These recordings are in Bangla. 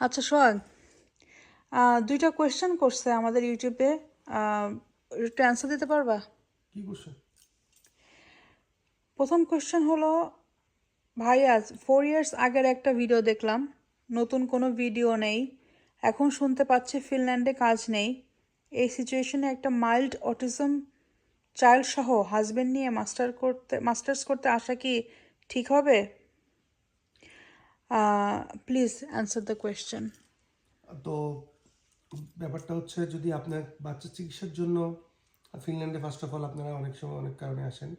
আচ্ছা সোহাগ দুইটা কোয়েশ্চেন করছে আমাদের ইউটিউবে একটু অ্যান্সার দিতে পারবা? কি প্রথম কোয়েশ্চেন হলো ভাইয়া ফোর ইয়ার্স আগের একটা ভিডিও দেখলাম। নতুন কোনো ভিডিও নেই। এখন শুনতে পাচ্ছি ফিনল্যান্ডে কাজ নেই। এই সিচুয়েশনে একটা মাইল্ড অটিজম চাইল্ড সহ হাজবেন্ড নিয়ে মাস্টার করতে মাস্টার্স করতে আসা কি ঠিক হবে? প্লিজ অ্যান্সার দ্য কোয়েশ্চেন তো ব্যাপারটা হচ্ছে যদি আপনার বাচ্চার চিকিৎসার জন্য, ফিনল্যান্ডে ফার্স্ট অফ অল আপনারা অনেক সময় অনেক কারণে আসেন,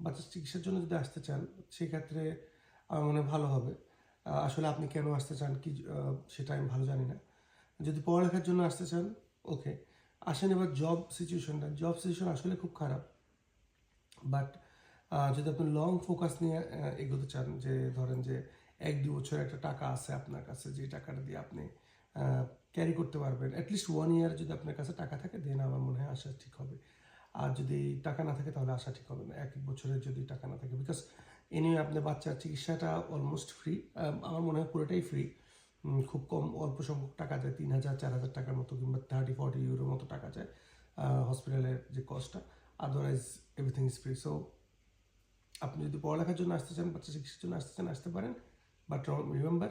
বাচ্চার চিকিৎসার জন্য যদি আসতে চান, সেক্ষেত্রে আমার মনে ভালো হবে। আসলে আপনি কেন আসতে চান কি সেটা আমি ভালো জানি না। যদি পড়ালেখার জন্য আসতে চান ওকে আসেন এবার জব সিচুয়েশনটা জব সিচুয়েশন আসলে খুব খারাপ। বাট যদি আপনি লং ফোকাস নিয়ে এগোতে চান, যে ধরেন যে এক দু বছর একটা টাকা আছে আপনার কাছে, যে টাকাটা দিয়ে আপনি ক্যারি করতে পারবেন। অ্যাটলিস্ট ওয়ান ইয়ার যদি আপনার কাছে টাকা থাকে দেন আমার মনে হয় আসা ঠিক হবে। আর যদি টাকা না থাকে, তাহলে আসা ঠিক হবে না। এক বছরের যদি টাকা না থাকে বিকজ এনিওয়ে আপনার বাচ্চার চিকিৎসাটা অলমোস্ট ফ্রি আমার মনে হয় পুরোটাই ফ্রি খুব কম, অল্প সংখ্যক টাকা যায়, তিন হাজার, চার হাজার টাকার মতো, কিংবা থার্টি ফর্টি ইউরোর মতো টাকা যায় হসপিটালের যে কস্টটা otherwise everything is free so আপনি যদি পড়ালেখার জন্য আসতে চান, বাচ্চা চিকিৎসার জন্য আসতে চান, আসতে পারেন। বাট রিমেম্বার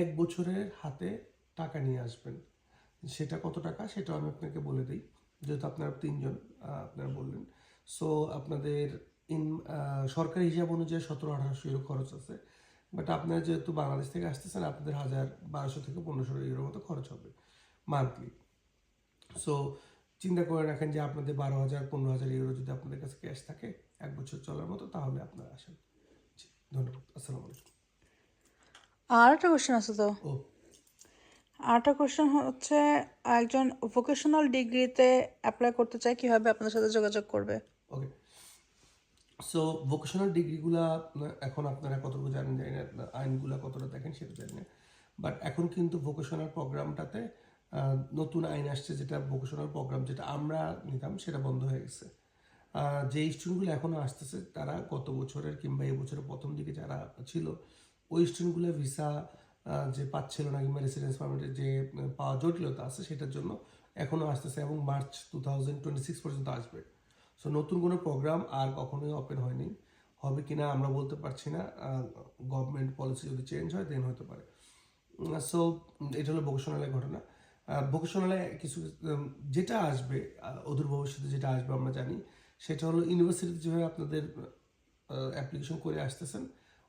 এক বছরের হাতে টাকা নিয়ে আসবেন। সেটা কত টাকা? সেটাও আমি আপনাকে বলে দিই, যেহেতু আপনারা তিনজন আপনারা বললেন। সো আপনাদের ইন সরকারি হিসাব অনুযায়ী সতেরো, আঠারোশো ইউরো খরচ আছে। বাট আপনারা যেহেতু বাংলাদেশ থেকে আসতেছেন, আপনাদের হাজার বারোশো থেকে পনেরোশো ইউরোর মতো খরচ হবে মান্থলি সো চিন্তা করে রাখেন যে আপনাদের বারো হাজার, পনেরো হাজার ইউরো যদি আপনাদের কাছে ক্যাশ থাকে, এক বছর চলার মতো, তাহলে আপনারা আসেন। ধন্যবাদ। আসসালামু আলাইকুম। আর একটা কোয়েশ্চেন আছে তো। আরেকটা কোয়েশ্চেন হচ্ছে একজন ভোকেশনাল ডিগ্রিতে অ্যাপ্লাই করতে চায় কীভাবে আপনার সাথে যোগাযোগ করবে? ওকে সো ভোকেশনাল ডিগ্রিগুলা এখন আপনারা কতটুকু জানেন জানি না আইনগুলা কতটা দেখেন সেটা জানি না। বাট এখন কিন্তু ভোকেশনাল প্রোগ্রামটাতে নতুন আইন আসছে যেটা ভোকেশনাল প্রোগ্রাম যেটা আমরা নিতাম সেটা বন্ধ হয়ে গেছে। যে স্টুডেন্টগুলো এখনও আসতেছে তারা গত বছরের কিংবা এই বছরের প্রথম দিকে যারা ছিল ওই স্টুডেন্টগুলো ভিসা যে পাচ্ছিল না কিংবা রেসিডেন্স পারমিটের যে পাওয়া জটিলতা আছে সেটার জন্য এখনও আসতেছে এবং March two thousand twenty six পর্যন্ত আসবে। সো নতুন কোনো প্রোগ্রাম আর কখনোই ওপেন হয়নি। হবে কিনা আমরা বলতে পারছি না। গভর্নমেন্ট পলিসি যদি চেঞ্জ হয়, দেন হতে পারে। সো এটা হলো ভোকেশনালের ঘটনা। ভোকেশনালে কিছু যেটা আসবে অদূর ভবিষ্যতে যেটা আসবে আমরা জানি। সেটা হলো ইউনিভার্সিটিতে যেভাবে আপনাদের অ্যাপ্লিকেশন করে আসতেছেন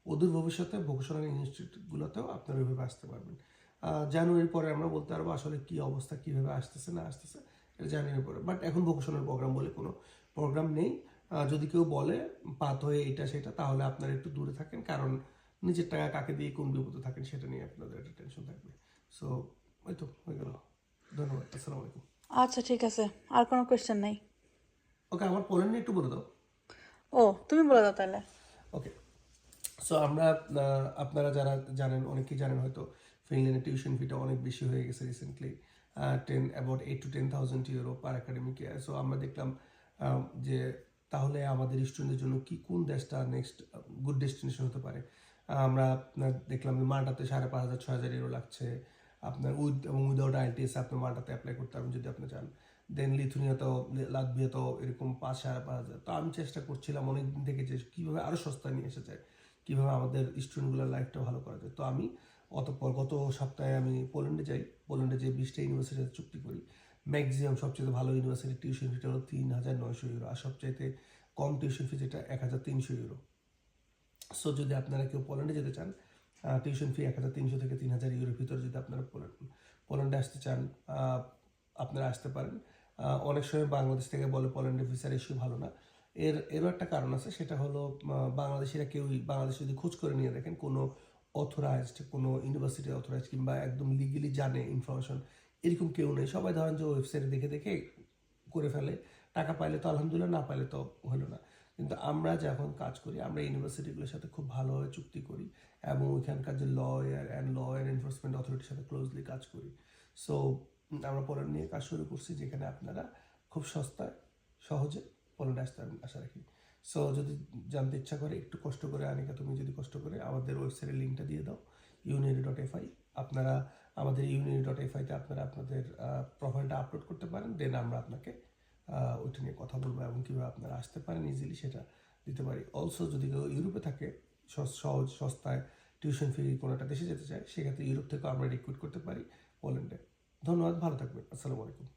অদূর ভবিষ্যতে ভোকেশনাল ইনস্টিটিউটগুলোতেও আপনারা ওইভাবে আসতে পারবেন। জানুয়ারির পরে আমরা বলতে পারব আসলে কি অবস্থা কীভাবে আসতেছে না আসতেছে এটা জানুয়ারির পরে। বাট এখন ভোকেশনাল প্রোগ্রাম বলে কোনো প্রোগ্রাম নেই। যদি কেউ বলে পাত হয়ে এটা সেটা তাহলে আপনারা একটু দূরে থাকেন। কারণ নিজের টাকা কাকে দিয়ে কোন বিপদে থাকেন সেটা নিয়ে আপনাদের একটা টেনশন থাকবে। সো ওই তো হয়ে গেল। ধন্যবাদ আসসালামু আলাইকুম। আচ্ছা ঠিক আছে। আর কোনো কোয়েশ্চেন নেই? ওকে আমার পরের নিয়ে একটু বলে দাও। ও তুমি বলে দাও তাহলে। ওকে। সো আমরা আপনারা যারা জানেন, অনেকেই জানেন হয়তো ফিনল্যান্ডের টিউশন ফিটা অনেক বেশি হয়ে গেছে recently ten about eight to ten thousand euro per academic year so আমরা দেখলাম যে তাহলে আমাদের স্টুডেন্টদের জন্য কি, কোন দেশটা নেক্সট গুড ডেস্টিনেশন হতে পারে? আমরা আপনার দেখলাম মাল্টাতে সাড়ে পাঁচ হাজার, ছয় হাজার ইউরো লাগছে। আপনার উইথ, এবং উইদাউট আইটিএস আপনি মাল্টাতে অ্যাপ্লাই করতে পারবেন যদি আপনি চান। দেন লিথুনিয়াতেও, লাতভিয়াতেও এরকম পাঁচ, সাড়ে পাঁচ হাজার। তো আমি চেষ্টা করছিলাম অনেক দিন থেকে যে কীভাবে আরও সস্তা নিয়ে এসে যায়। কীভাবে আমাদের স্টুডেন্টগুলোর লাইফটা ভালো করা যায়। তো আমি অতঃপর গত সপ্তাহে আমি পোল্যান্ডে যাই। পোল্যান্ডে যে বিশটা ইউনিভার্সিটিতে চুক্তি করি। ম্যাক্সিমাম সবচেয়ে ভালো ইউনিভার্সিটির টিউশন ফিটা হলো তিন হাজার নয়শো ইউরো আর সবচাইতে কম টিউশন ফি যেটা এক হাজার তিনশো ইউরো সো যদি আপনারা কেউ পোল্যান্ডে যেতে চান টিউশন ফি এক হাজার তিনশো থেকে তিন হাজার ইউরোর ভিতরে যদি আপনারা পোল্যান্ড, পোল্যান্ডে আসতে চান আপনারা আসতে পারেন। অনেক সময় বাংলাদেশ থেকে বলে পোল্যান্ডের ভিসার ইস্যু ভালো না। এর, এরও একটা কারণ আছে, সেটা হলো বাংলাদেশিরা কেউই বাংলাদেশ যদি খোঁজ করে নিয়ে দেখেন, কোনো অথরাইজড কোনো ইউনিভার্সিটি অথরাইজড কিংবা একদম লিগেলি জানে ইনফরমেশন এরকম কেউ নেই। সবাই ধরেন যে ওয়েবসাইটে দেখে দেখে করে ফেলে, টাকা পাইলে তো আলহামদুলিল্লাহ, না পাইলে তো হলো না। কিন্তু আমরা যখন কাজ করি, আমরা ইউনিভার্সিটিগুলোর সাথে খুব ভালোভাবে চুক্তি করি এবং ওইখানকার যে লয়ার অ্যান্ড লয়ার এনফোর্সমেন্ট অথরিটির সাথে ক্লোজলি কাজ করি। সো আমরা পরে নিয়ে কাজ শুরু করছি, যেখানে আপনারা খুব সস্তায়, সহজে পোল্যান্ডে আসতে আশা রাখি। সো যদি জানতে ইচ্ছা করে, একটু কষ্ট করে, আনিকা, তুমি যদি কষ্ট করে, আমাদের ওয়েবসাইটের লিঙ্কটা দিয়ে দাও ইউনিয়ন ডট এফআই আপনারা আমাদের ইউনিয়ন ডট এফআইতে আপনারা আপনাদের প্রোফাইলটা আপলোড করতে পারেন দেন আমরা আপনাকে ওইটা নিয়ে কথা বলব এবং কীভাবে আপনারা আসতে পারেন ইজিলি সেটা দিতে পারি। অলসো যদি কেউ ইউরোপে থাকে, সহজ সস্তায় টিউশন ফি কোনো একটা দেশে যেতে চায়, সেক্ষেত্রে ইউরোপ থেকেও আমরা রিক্রুট করতে পারি পোল্যান্ডে ধন্যবাদ, ভালো থাকবেন। আসসালামু আলাইকুম।